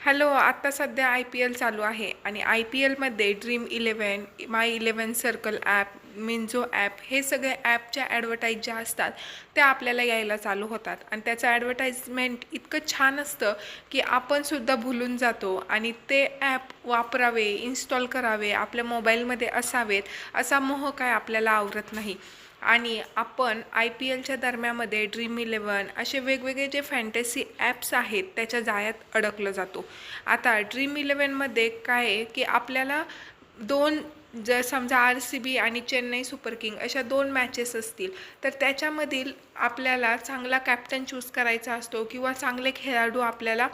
Hello आत्ता सध्या I P L चालू आहे आणि आय पी एलमध्ये dream eleven my eleven circle app मिंजो app हे सगळे ॲपच्या ॲडव्हर्टाईज ज्या असतात त्या आपल्याला यायला चालू होतात. आणि त्याचं ॲडव्हर्टाईजमेंट इतकं छान असतं की आपणसुद्धा भुलून जातो आणि ते ॲप वापरावे इन्स्टॉल करावे आपल्या मोबाईलमध्ये असावेत असा मोह काय आपल्याला आवरत नाही. आणि आपण आय पी एलच्या दरम्यामध्ये ड्रीम इलेवन असे वेगवेगळे जे फॅन्टसी ॲप्स आहेत त्याच्या जाळ्यात अडकलं जातो. आता ड्रीम इलेवनमध्ये काय आहे की आपल्याला दोन जर समजा आर सी बी आणि चेन्नई सुपर किंग अशा दोन मॅचेस असतील. तर त्याच्यामधील आपल्याला चांगला कॅप्टन चूज करायचा असतो किंवा चांगले खेळाडू आपल्याला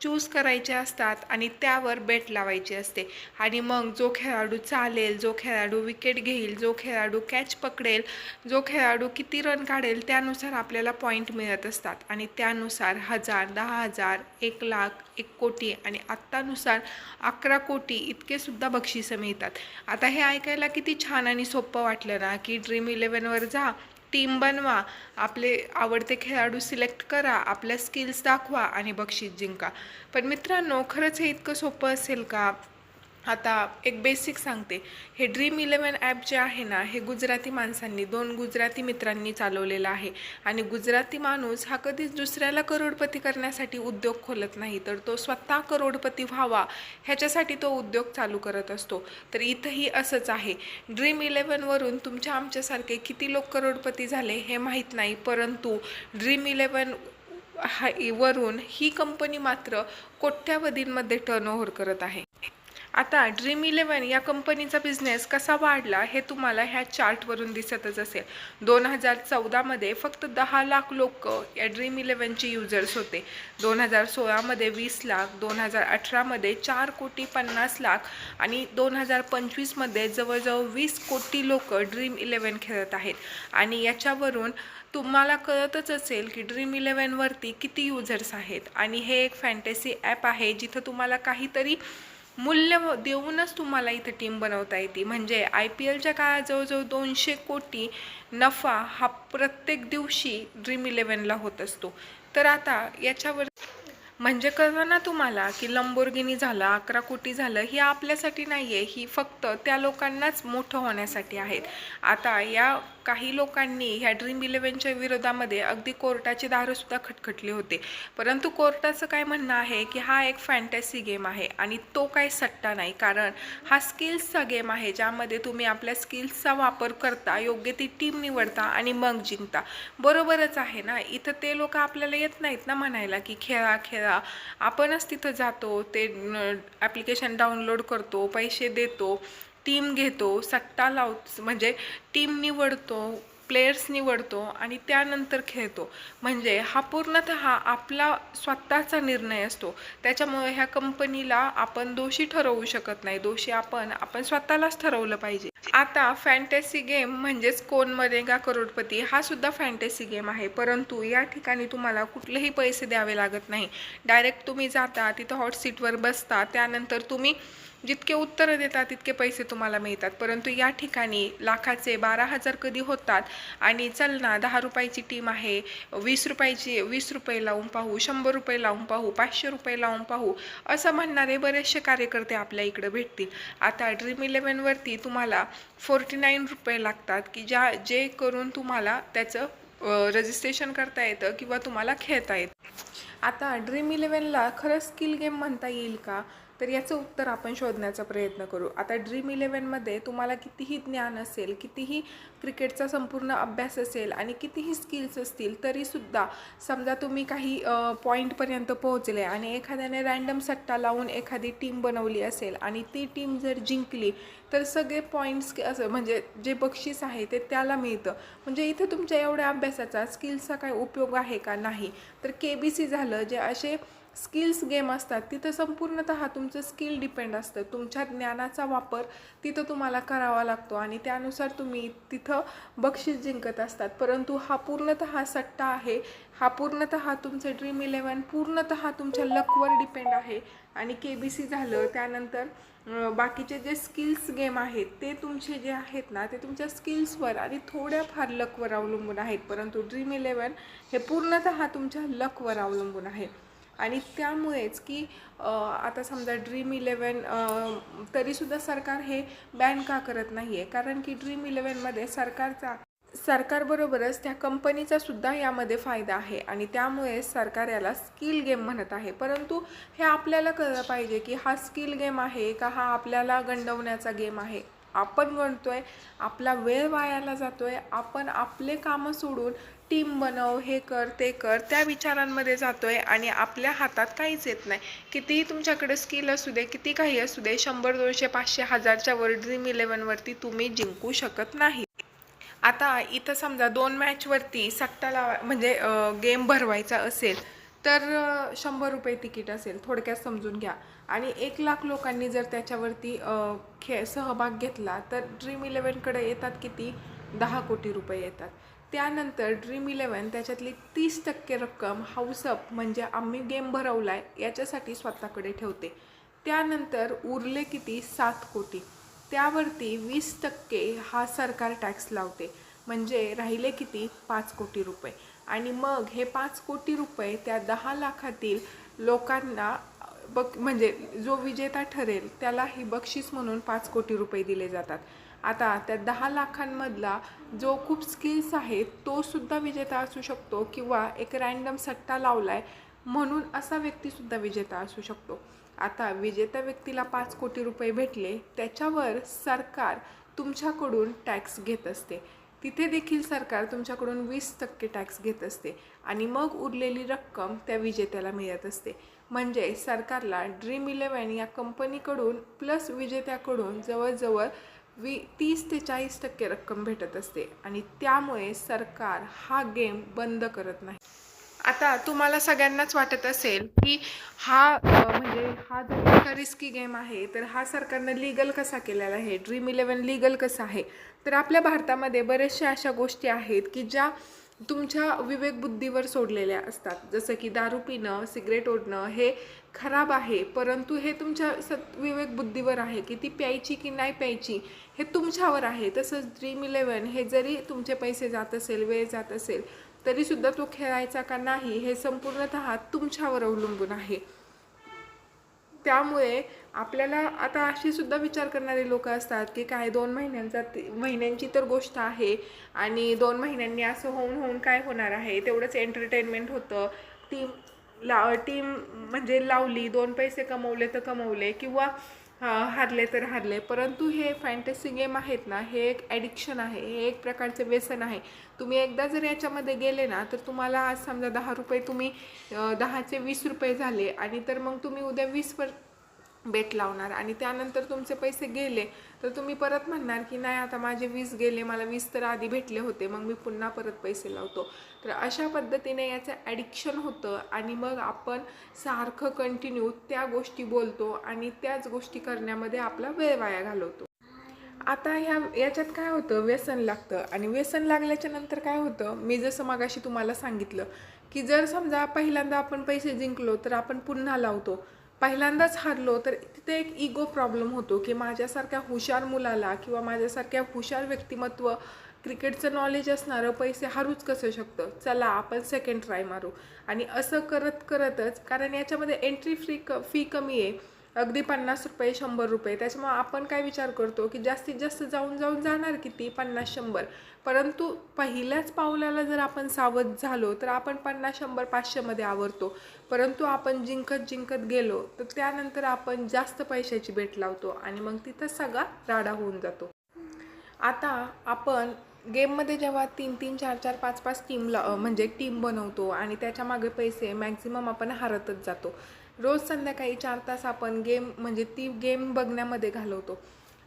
चूज करायचे असतात आणि त्यावर बेट लावायची असते. आणि मग जो खेळाडू चालेल जो खेळाडू विकेट घेईल जो खेळाडू कॅच पकडेल जो खेळाडू किती रन काढेल त्यानुसार आपल्याला पॉईंट मिळत असतात. आणि त्यानुसार हजार दहा हजार एक लाख एक कोटी आणि आत्तानुसार अकरा कोटी इतके सुद्धा बक्षिसं मिळतात. आता हे ऐकायला किती छान आणि सोपं वाटलं ना की ड्रीम इलेवनवर जा टीम बनवा. आपले आवडते खेळाडू सिलेक्ट करा. आपल्या स्किल्स दाखवा आणि बक्षीस जिंका. पण मित्रांनो खरंच हे इतकं सोपं असेल का? आता एक बेसिक सांगते. हे ड्रीम इलेवन ॲप जे आहे ना हे गुजराती माणसांनी दोन गुजराती मित्रांनी चालवलेलं आहे. आणि गुजराती माणूस हा कधीच दुसऱ्याला करोडपती करण्यासाठी उद्योग खोलत नाही तर तो स्वतः करोडपती व्हावा ह्याच्यासाठी तो उद्योग चालू करत असतो. तर इथंही असंच आहे. ड्रीम इलेवनवरून तुमच्या आमच्यासारखे किती लोक करोडपती झाले हे माहीत नाही परंतु ड्रीम इलेवन हा वरून ही कंपनी मात्र कोट्यावधींमध्ये टर्नओव्हर करत आहे. आता ड्रीम इलेवन या कंपनीचा बिझनेस कसा वाढला हे तुम्हाला ह्या चार्टवरून दिसतच असेल. दोन हजार चौदामध्ये फक्त दहा लाख लोक या ड्रीम इलेवनचे युजर्स होते. दोन हजार सोळामध्ये वीस लाख दोन हजार अठरामध्ये चार कोटी पन्नास लाख आणि दोन हजार पंचवीसमध्ये जवळजवळ वीस कोटी लोक ड्रीम इलेवन खेळत आहेत. आणि याच्यावरून तुम्हाला कळतच असेल की ड्रीम इलेवनवरती किती युजर्स आहेत. आणि हे एक फॅन्टसी ॲप आहे जिथं तुम्हाला काहीतरी मूल्य देऊनच तुम्हाला इथं टीम बनवता येते. म्हणजे आय पी एलच्या काळात जवळजवळ दोनशे कोटी नफा हा प्रत्येक दिवशी ड्रीम इलेवनला होत असतो. तर आता याच्यावर म्हणजे कळलं ना तुम्हाला की लंबोर्गिनी झालं अकरा कोटी झालं ही आपल्यासाठी नाही आहे ही फक्त त्या लोकांनाच मोठं होण्यासाठी आहेत. आता या काही लोकांनी ह्या ड्रीम इलेव्हनच्या विरोधामध्ये अगदी कोर्टाची दारंसुद्धा खटखटली होते. परंतु कोर्टाचं काय म्हणणं आहे की हा एक फॅन्टॅसी गेम आहे आणि तो काय सट्टा नाही. कारण हा स्किल्सचा गेम आहे ज्यामध्ये तुम्ही आपल्या स्किल्सचा वापर करता योग्य ती टीम निवडता आणि मग जिंकता. बरोबरच आहे ना? इथं ते लोक आपल्याला येत नाहीत ना म्हणायला की खेळा खेळा आपणच तिथं जातो ते ॲप्लिकेशन डाउनलोड करतो पैसे देतो टीम घेतो सट्टा लाव म्हणजे टीम निवडतो प्लेयर्स निवडतो आणि त्यानंतर खेळतो. म्हणजे हा पूर्णतः आपला स्वतःचा निर्णय असतो. त्याच्यामुळे ह्या कंपनीला आपण दोषी ठरवू शकत नाही. दोषी आपण आपण स्वतःलाच ठरवलं पाहिजे. आता फॅन्टॅसी गेम म्हणजेच कोण मरेगा करोडपती हा सुद्धा फॅन्टॅसी गेम आहे. परंतु या ठिकाणी तुम्हाला कुठलेही पैसे द्यावे लागत नाही. डायरेक्ट तुम्ही जाता तिथं हॉट सीटवर बसता त्यानंतर तुम्ही जितके उत्तरं देतात तितके पैसे तुम्हाला मिळतात. परंतु या ठिकाणी लाखाचे बारा हजार कधी होतात आणि चल ना दहा रुपयाची टीम आहे वीस रुपयाची वीस रुपये लावून पाहू शंभर रुपये लावून पाहू पाचशे रुपये लावून पाहू असं म्हणणारे बरेचसे कार्यकर्ते आपल्या इकडं भेटतील. आता ड्रीम इलेवनवरती तुम्हाला फोर्टी नाईन रुपये लागतात की ज्या जे करून तुम्हाला त्याचं रजिस्ट्रेशन करता येतं किंवा तुम्हाला खेळता येतं. आता ड्रीम इलेवनला खरंच स्किल गेम म्हणता येईल का? तर याचं उत्तर आपण शोधण्याचा प्रयत्न करू. आता ड्रीम इलेवनमध्ये तुम्हाला कितीही ज्ञान असेल कितीही क्रिकेटचा संपूर्ण अभ्यास असेल आणि कितीही स्किल्स असतील तरीसुद्धा समजा तुम्ही काही पॉईंटपर्यंत पोहोचले आणि एखाद्याने रँडम सट्टा लावून एखादी टीम बनवली असेल आणि ती टीम जर जिंकली तर सगळे पॉईंट्स असं म्हणजे जे बक्षीस आहे ते त्याला मिळतं. म्हणजे इथं तुमच्या एवढ्या अभ्यासाचा स्किल्सचा काय उपयोग आहे का नाही? तर के बी सी झालं जे असे स्किल्स गेम असतात तिथं संपूर्णतः तुमचं स्किल डिपेंड असतं. तुमच्या ज्ञानाचा वापर तिथं तुम्हाला करावा लागतो आणि त्यानुसार तुम्ही तिथं बक्षीस जिंकत असतात. परंतु हा पूर्णतः सट्टा आहे हा पूर्णतः तुमचं ड्रीम इलेवन पूर्णतः तुमच्या लकवर डिपेंड आहे. आणि के बी सी झालं त्यानंतर बाकीचे जे स्किल्स गेम आहेत ते तुमचे जे आहेत ना ते तुमच्या स्किल्सवर आणि थोड्याफार लकवर अवलंबून आहेत. परंतु ड्रीम इलेवन हे पूर्णतः तुमच्या लकवर अवलंबून आहे. आणि त्यामुळेच की आता समजा ड्रीम इलेवन तरीसुद्धा सरकार हे बॅन का करत नाही आहे कारण की ड्रीम इलेवनमध्ये सरकारचा सरकारबरोबरच त्या कंपनीचा सुद्धा यामध्ये फायदा आहे. आणि त्यामुळे सरकार याला स्किल गेम म्हणत आहे. परंतु हे आपल्याला कळलं पाहिजे की हा स्किल गेम आहे का हा आपल्याला गंडवण्याचा गेम आहे? आपण गणतोय आपला वेळ वायाला जातो आहे आपण आपले कामं सोडून टीम बनव हे कर ते कर त्या विचारांमध्ये जातो आहे आणि आपल्या हातात काहीच येत नाही. कितीही तुमच्याकडे स्किल असू दे किती काही असू दे शंभर दोनशे पाचशे हजारच्या वर ड्रीम इलेवनवरती तुम्ही जिंकू शकत नाही. आता इथं समजा दोन मॅचवरती सट्टा लावा म्हणजे गेम भरवायचा असेल तर शंभर रुपये तिकीट असेल थोडक्यात समजून घ्या. आणि एक लाख लोकांनी जर त्याच्यावरती खे सहभाग घेतला तर ड्रीम इलेवनकडे येतात किती? दहा कोटी रुपये येतात. त्यानंतर ड्रीम इलेवन त्याच्यातली तीस टक्के रक्कम हाऊसअप म्हणजे आम्ही गेम भरवला आहे याच्यासाठी स्वतःकडे ठेवते. त्यानंतर उरले किती? सात कोटी. त्यावरती वीस टक्के हा सरकार टॅक्स लावते. म्हणजे राहिले किती? पाच कोटी रुपये. आणि मग हे पाच कोटी रुपये त्या दहा लाखातील लोकांना बक म्हणजे जो विजेता ठरेल त्याला ही बक्षीस म्हणून पाच कोटी रुपये दिले जातात. आता त्या दहा लाखांमधला जो खूप स्किल्स आहे तो सुद्धा विजेता असू शकतो किंवा एक रँडम सट्टा लावलाय म्हणून असा व्यक्तीसुद्धा विजेता असू शकतो. आता विजेत्या व्यक्तीला पाच कोटी रुपये भेटले त्याच्यावर सरकार तुमच्याकडून टॅक्स घेत असते. तिथे देखील सरकार तुमच्याकडून वीस टक्के टॅक्स घेत असते आणि मग उरलेली रक्कम त्या विजेत्याला मिळत असते. म्हणजे सरकारला ड्रीम इलेवन या कंपनीकडून प्लस विजेत्याकडून जवळजवळ वी तीस ते चाळीस टक्के रक्कम भेटत असते. आणि त्यामुळे सरकार हा गेम बंद करत नाही. आता तुम्हाला सगळ्यांनाच वाटत असेल की हा म्हणजे हा जर इतका रिस्की गेम आहे तर हा सरकारनं लिगल कसा केलेला आहे? ड्रीम इलेवन लिगल कसं आहे? तर आपल्या भारतामध्ये बऱ्याचशा अशा गोष्टी आहेत की ज्या तुमच्या विवेकबुद्धीवर सोडलेल्या असतात. जसं की दारू पिणं सिगरेट ओढणं हे खराब आहे परंतु हे तुमच्या सत विवेकबुद्धीवर आहे की ती प्यायची की नाही प्यायची हे तुमच्यावर आहे. तसंच ड्रीम इलेवन हे जरी तुमचे पैसे जात असेल वेळ जात असेल तरीसुद्धा तो खेळायचा का नाही हे संपूर्णतः तुमच्यावर अवलंबून आहे. त्यामुळे आपल्याला आता अशी सुद्धा विचार करणारे लोक असतात की काय दोन महिन्यांचा ती- महिन्यांची तर गोष्ट आहे आणि दोन महिन्यांनी असं होऊन होऊन काय होणार आहे? तेवढंच एंटरटेनमेंट होतं. टीम ला टीम म्हणजे लावली दोन पैसे कमवले तर कमवले किंवा हा, हारले तर हारले. परंतु हे फॅन्टसी गेम आहेत ना हे एक ॲडिक्शन आहे. हे एक प्रकारचे व्यसन आहे. तुम्ही एकदा जर याच्यामध्ये गेले ना तर तुम्हाला आज समजा दहा रुपये तुम्ही दहाचे वीस रुपये झाले आणि तर मग तुम्ही उद्या वीस पर बेट लावणार आणि त्यानंतर तुमचे पैसे गेले तर तुम्ही परत म्हणणार की नाही आता माझे वीस गेले मला वीस तर आधी भेटले होते मग मी पुन्हा परत पैसे लावतो. तर अशा पद्धतीने याचं ॲडिक्शन होतं आणि मग आपण सारखं कंटिन्यू त्या गोष्टी बोलतो आणि त्याच गोष्टी करण्यामध्ये आपला वेळ वाया घालवतो. आता ह्या याच्यात काय होतं व्यसन लागतं आणि व्यसन लागल्याच्या नंतर काय होतं मी जसं मागाशी तुम्हाला सांगितलं की जर समजा पहिल्यांदा आपण पैसे जिंकलो तर आपण पुन्हा लावतो. पहिल्यांदाच हारलो तर तिथे एक इगो प्रॉब्लेम होतो की माझ्यासारख्या हुशार मुलाला किंवा माझ्यासारख्या हुशार व्यक्तिमत्व क्रिकेटचं नॉलेज असणारं पैसे हारूच कसं शकतं? चला आपण सेकंड ट्राय मारू. आणि असं करत करतच कारण याच्यामध्ये एंट्री फ्री क फी कमी आहे. अगदी पन्नास रुपये शंभर रुपये. त्याच्यामुळे आपण काय विचार करतो की जास्तीत जास्त जाऊन जाऊन जाणार किती? पन्नास शंभर. परंतु पहिल्याच पावलाला जर आपण सावध झालो तर आपण पन्नास शंभर पाचशेमध्ये आवरतो. परंतु आपण जिंकत जिंकत गेलो तर त्यानंतर आपण जास्त पैशाची भेट लावतो आणि मग तिथं सगळा राडा होऊन जातो. आता आपण गेममध्ये जेव्हा तीन तीन चार चार पाच पाच टीमला म्हणजे टीम बनवतो आणि त्याच्यामागे पैसे मॅक्झिमम आपण हारतच जातो. रोज संध्याकाळी चार तास आपण गेम म्हणजे ती गेम बघण्यामध्ये घालवतो.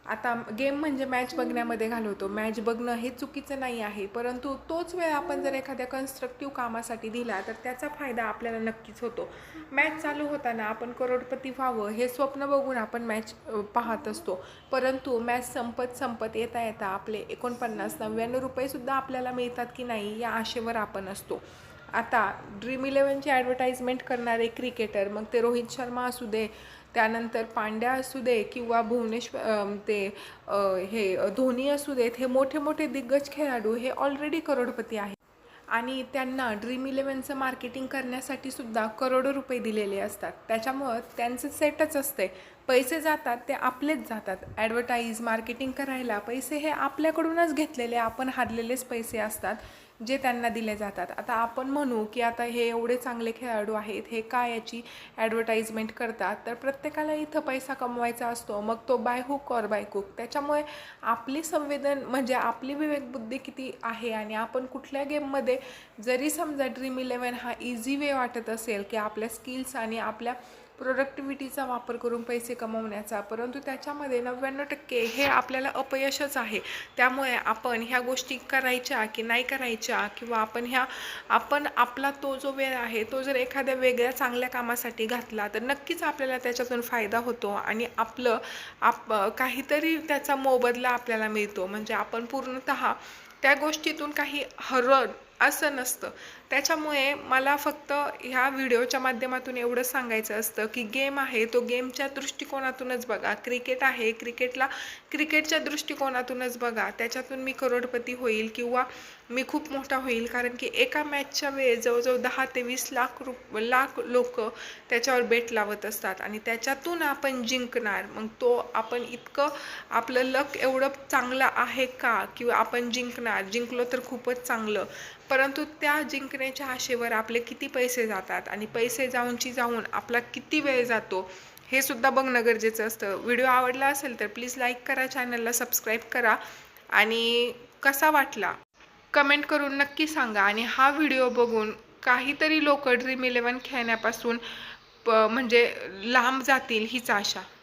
आता गेम म्हणजे मॅच बघण्यामध्ये घालवतो. मॅच बघणं हे चुकीचं नाही आहे. परंतु तोच वेळ आपण जर एखाद्या कन्स्ट्रक्टिव्ह कामासाठी दिला तर त्याचा फायदा आपल्याला नक्कीच होतो. मॅच चालू होताना आपण करोडपती व्हावं हे स्वप्न बघून आपण मॅच पाहत असतो. परंतु मॅच संपत संपत येता येता आपले एकोणपन्नास नव्याण्णव रुपयेसुद्धा आपल्याला मिळतात की नाही या आशेवर आपण असतो. आता ड्रीम इलेवनची ॲडव्हर्टाईजमेंट करणारे क्रिकेटर मग ते रोहित शर्मा असू दे त्यानंतर पांड्या असू दे किंवा भुवनेश्वर ते हे धोनी असू देत हे मोठे मोठे दिग्गज खेळाडू हे ऑलरेडी करोडपती आहेत. आणि त्यांना ड्रीम इलेवनचं मार्केटिंग करण्यासाठी सुद्धा करोडो रुपये दिलेले असतात. त्याच्यामुळं त्यांचं सेटच असते पैसे जातात ते आपलेच जातात. ॲडव्हर्टाईज मार्केटिंग करायला पैसे हे आपल्याकडूनच घेतलेले आपण हारलेलेच पैसे असतात. जे त्यांना दिले जातात. आता आपण म्हणू की आता हे एवढे चांगले खेळाडू आहेत हे काय याची ॲडव्हर्टाईजमेंट करतात? तर प्रत्येकाला इथं पैसा कमवायचा असतो. मग तो बाय हुक और बाय कुक त्याच्यामुळे आपली संवेदन म्हणजे आपली विवेकबुद्धी किती आहे आणि आपण कुठल्या गेममध्ये जरी समजा ड्रीम इलेवन हा इझी वे वाटत असेल की आपल्या स्किल्स आणि आपल्या प्रोडक्टिव्हिटीचा वापर करून पैसे कमवण्याचा. परंतु त्याच्यामध्ये नव्याण्णव टक्के हे आपल्याला अपयशच आहे. त्यामुळे आपण ह्या गोष्टी करायच्या की नाही करायच्या किंवा आपण ह्या आपण आपला तो जो वेळ आहे तो जर एखाद्या वेगळ्या चांगल्या कामासाठी घातला तर नक्कीच आपल्याला त्याच्यातून फायदा होतो आणि आपलं आप काहीतरी त्याचा मोबदला आपल्याला मिळतो. म्हणजे आपण पूर्णतः त्या गोष्टीतून काही हरण असं नसतं. त्याच्यामुळे मला फक्त ह्या व्हिडिओच्या माध्यमातून एवढं सांगायचं असतं की गेम आहे तो गेमच्या दृष्टिकोनातूनच बघा. क्रिकेट आहे क्रिकेटला क्रिकेटच्या दृष्टिकोनातूनच बघा. त्याच्यातून मी करोडपती होईल किंवा मी खूप मोठा होईल. कारण की एका मॅचच्या वेळेस जवळजवळ दहा ते वीस लाख रुप लाख लोक त्याच्यावर बेट लावत असतात. आणि त्याच्यातून आपण जिंकणार. मग तो आपण इतकं आपलं लक एवढं चांगलं आहे का? किंवा आपण जिंकणार. जिंकलो तर खूपच चांगलं. परंतु त्या जिंकण्या करण्याच्या आशेवर आपले किती पैसे जातात आणि पैसे जाऊनची जाऊन आपला किती वेळ जातो हे सुद्धा बघणं गरजेचं असतं. व्हिडिओ आवडला असेल तर प्लीज लाईक करा चॅनलला सबस्क्राईब करा आणि कसा वाटला? कमेंट करून नक्की सांगा आणि हा व्हिडिओ बघून काहीतरी लोक ड्रीम इलेवन खेळण्यापासून प म्हणजे लांब जातील हीच आशा.